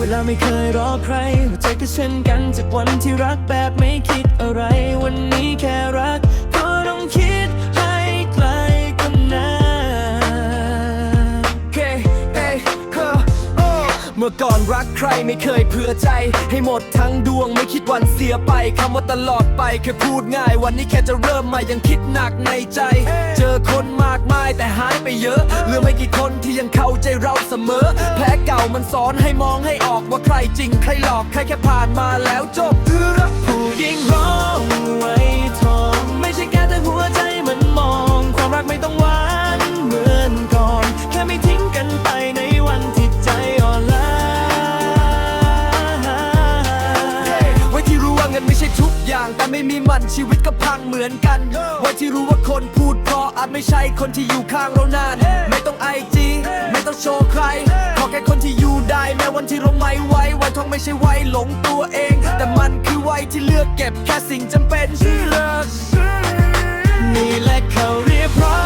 เวลาไม่เคยรอใครหัวใจก็เช่นกันจากวันที่รักแบบไม่คิดอะไร มื่อก่อนรักใครไม่เคยเผื่อใจ ให้หมดทั้งดวงไม่คิดวันเสียไปคำว่าตลอดไปแค่พูดง่าย วันนี้แค่จะเริ่มใหม่ยังคิดหนักในใจ เจอคนมากมายแต่หายไปเยอะเหลือไม่กี่คนที่ยังเข้าใจเราเสมอ แผลเก่ามันสอนให้มองให้ออกว่าใครจริงใครหลอกใครแค่ผ่านมาแล้วจบผู้หญิงร้องไว้ทองไม่ใช่แค่แต่หัวใจมันมอง ความรักไม่ต้องหวานเหมือนก่อน แค่ไม่ทิ้งกันไปใน งินไม่ใช่ทุกอย่าง แต่ไม่มีมันชีวิตก็พังเหมือนกันไว้ที่รู้ว่าคนพูดเพราะอาจไม่ใช่คนที่อยู่ข้างเรานาน ไม่ต้องไอจีไม่ต้องโชว์ใคร ขอแค่คนที่อยู่ได้แม้วันที่เราไม่ไหววันทองไม่ใช่ไว้หลงตัวเอง แต่มันคือไว้ที่เลือกเก็บแค่สิ่งจำเป็นที่เลิกนี่แหละเขาเรียกเพรา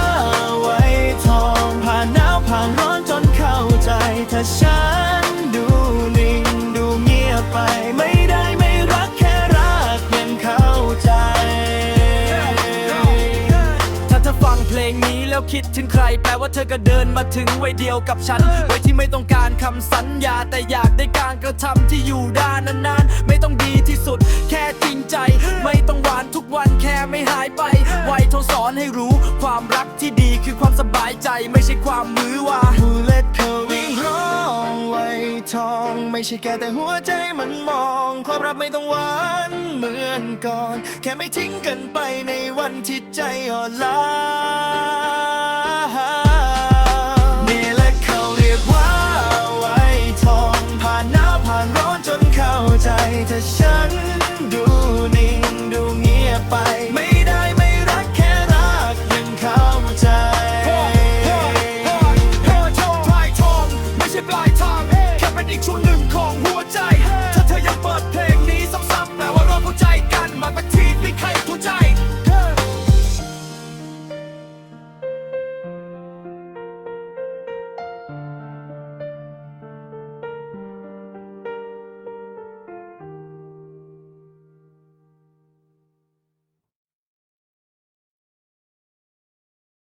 ะไว้ทองผ่านหนาวผ่านร้อนจนเข้าใจถ้าฉันดูนิ่งดูเงียบไปไม่ได้ไม่ ลงนี้แล้วคิดถึงใคร แปลว่าเธอก็เดินมาถึงวัยเดียวกับฉันวัยที่ไม่ต้องการคำสัญญา แต่อยากได้การกระทำที่อยู่ได้นานๆ ไม่ต้องดีที่สุด แค่จริงใจ ไม่ต้องหวานทุกวันแค่ไม่หายไปวัยเท่าสอนให้รู้ ความรักที่ดีคือความสบายใจ ไม่ใช่ความมือว่า Who let เขาวิ่งร้องไว้ทอง ไม่ใช่แค่แต่หัวใจมันมอง ความรักไม่ต้องหวานเหมือนก่อน แค่ไม่ทิ้งกันไปในวันที่ใจอ่อนล้า ถ้าฉันดู